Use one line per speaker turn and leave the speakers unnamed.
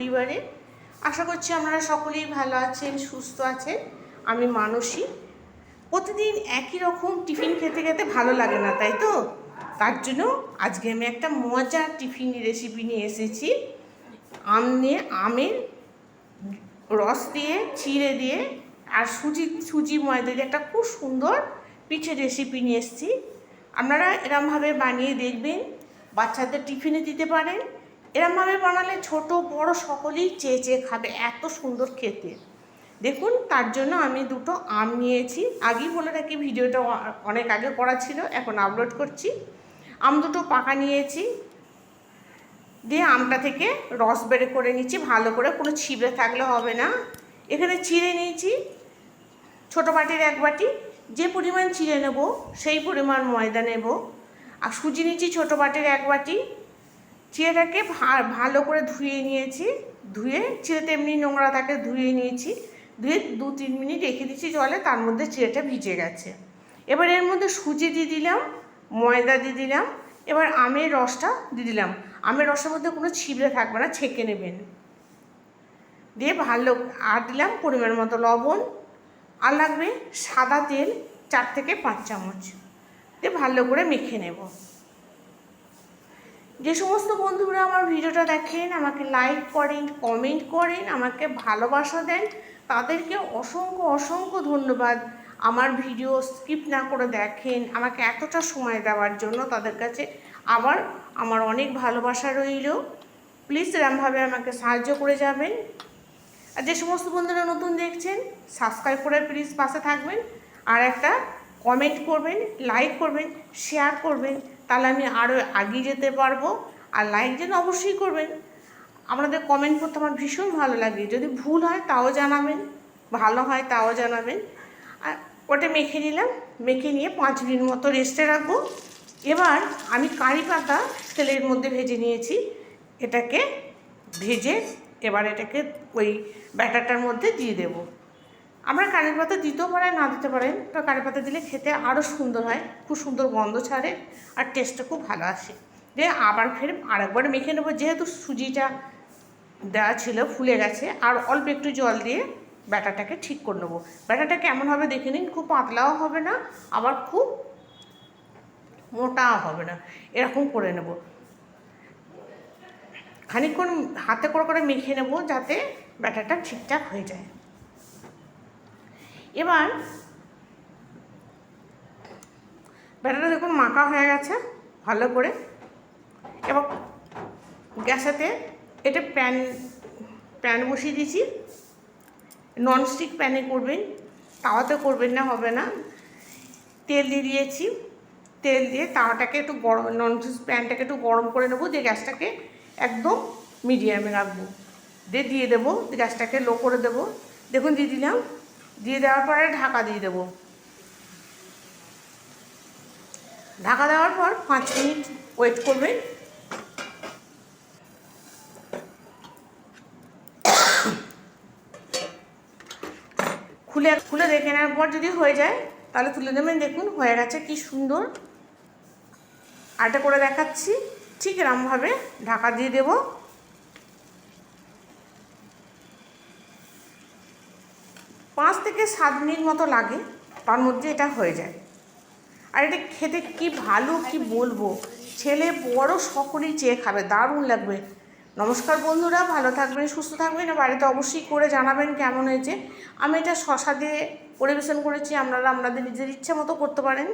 পরিবারে। আশা করছি আপনারা সকলেই ভালো আছেন, সুস্থ আছেন। আমি মানসী। প্রতিদিন একই রকম টিফিন খেতে খেতে ভালো লাগে না, তাই তো? তার জন্য আজকে আমি একটা মজার টিফিন রেসিপি নিয়ে এসেছি। আম নিয়ে, আমের রস দিয়ে, চিড়ে দিয়ে আর সুজি সুজি ময়দা দিয়ে একটা খুব সুন্দর পিঠে রেসিপি নিয়ে এসেছি। আপনারা এরমভাবে বানিয়ে দেখবেন, বাচ্চাদের টিফিনে দিতে পারেন। এরমভাবে বানালে ছোট, বড় সকলেই চেয়ে চেয়ে খাবে, এত সুন্দর খেতে। দেখুন, তার জন্য আমি দুটো আম নিয়েছি। আগেই বলে রাখি, ভিডিওটা অনেক আগে করা ছিল, এখন আপলোড করছি। আম দুটো পাকা নিয়েছি। দিয়ে আমটা থেকে রস বের করে নিচ্ছি, ভালো করে, কোনো ছিবড়ে থাকলে হবে না। এখানে চিড়ে নিয়েছি, ছোটো বাটির এক বাটি। যে পরিমাণ চিড়ে নেব, সেই পরিমাণ ময়দা নেব। আর সুজি নিয়েছি ছোটো বাটির এক বাটি। চিড়েটাকে ভালো করে ধুয়ে নিয়েছি। ধুয়ে চিড়েতে এমনি নোংরা থাকে ধুয়ে নিয়েছি। ধুয়ে দু তিন মিনিট রেখে দিচ্ছি জলে, তার মধ্যে চিড়েটা ভিজে গেছে। এবার এর মধ্যে সুজি দিয়ে দিলাম, ময়দা দিয়ে দিলাম, এবার আমের রসটা দিয়ে দিলাম। আমের রসের মধ্যে কোনো ছিবড়ে থাকবে না, ছেঁকে নেবেন। দিয়ে ভালো আর দিলাম পরিমাণ মতো লবণ। আর লাগবে সাদা তেল, চার থেকে পাঁচ চামচ। দিয়ে ভালো করে মেখে নেব। যে সমস্ত বন্ধুরা আমার ভিডিওটা দেখেন, আমাকে লাইক করেন কমেন্ট করেন, আমাকে ভালোবাসা দেন, তাদেরকে অসংখ্য অসংখ্য ধন্যবাদ। আমার ভিডিও স্কিপ না করে দেখেন, আমাকে এতটা সময় দেওয়ার জন্য তাদের কাছে আবার আমার অনেক ভালোবাসা রইল। প্লিজ এরমভাবে আমাকে সাহায্য করে যাবেন। আর যে সমস্ত বন্ধুরা নতুন দেখছেন সাবস্ক্রাইব করে প্লিজ পাশে থাকবেন। আর একটা কমেন্ট করবেন লাইক করবেন শেয়ার করবেন। তাহলে আমি আরও এগিয়ে যেতে পারব। আর লাইক যেন অবশ্যই করবেন। আপনাদের কমেন্ট করতে আমার ভীষণ ভালো লাগে। যদি ভুল হয় তাও জানাবেন, ভালো হয় তাও জানাবেন। আর ওটা মেখে নিলাম, মেখে নিয়ে পাঁচ মিনিট মতো রেস্টে রাখব। এবার আমি কারি পাতা তেলের মধ্যে ভেজে নিয়েছি। এটাকে ভেজে এবার এটাকে ওই ব্যাটারটার মধ্যে দিয়ে দেব। আমরা কারি পাতা দিতেও পারেন, না দিতে পারেন, তো কারি পাতা দিলে খেতে আরও সুন্দর হয়, খুব সুন্দর গন্ধ ছাড়ে আর টেস্টটা খুব ভালো আসে। দিয়ে আবার ফের আরেকবার মেখে নেব, যেহেতু সুজিটা দেওয়া ছিল, ফুলে গেছে, আর অল্প একটু জল দিয়ে ব্যাটারটাকে ঠিক করে নেব। ব্যাটারটা কেমন হবে দেখে নিন, খুব পাতলাও হবে না, আবার খুব মোটাও হবে না, এরকম করে নেব। খানিকক্ষণ হাতে করে করে মেখে নেব, যাতে ব্যাটারটা ঠিকঠাক হয়ে যায়। এবার ব্যাটাটা দেখুন মাখা হয়ে গেছে, ভালো করে। এবং গ্যাসেতে এটা প্যান প্যান বসিয়ে দিয়েছি। ননস্টিক প্যানে করবেন, তাওয়াতে করবেন না, হবে না। তেল দিয়ে দিয়েছি, তেল দিয়ে তাওয়াটাকে একটু গরম, ননস্টিক প্যানটাকে একটু গরম করে নেব, দিয়ে গ্যাসটাকে একদম মিডিয়ামে রাখব। দিয়ে দিয়ে দেবো গ্যাসটাকে লো করে দেবো। দেখুন দিয়ে দিলাম। দিয়ে দেওয়ার পরে ঢাকা দিয়ে দেবো। ঢাকা দেওয়ার পর পাঁচ মিনিট ওয়েট করবেন খুলে খুলে দেখে নেওয়ার পর যদি হয়ে যায়, তাহলে তুলে নেবেন দেখুন, হয়ে গেছে কি সুন্দর। আটা করে দেখাচ্ছি। ঠিক এরমভাবে ঢাকা দিয়ে দেব। পাঁচ থেকে সাত মিনিট মতো লাগে, তার মধ্যে এটা হয়ে যায়। আর এটা খেতে কি ভালো, কি বলব? ছেলে বড় সকলেই চেয়ে খাবে, দারুণ লাগবে। নমস্কার বন্ধুরা, ভালো থাকবেন, সুস্থ থাকবেন বাড়িতে অবশ্যই করে জানাবেন কেমন হয়েছে। আমি এটা শশা দিয়ে পরিবেশন করেছি, আপনারা আপনাদের নিজের ইচ্ছা মতো করতে পারেন।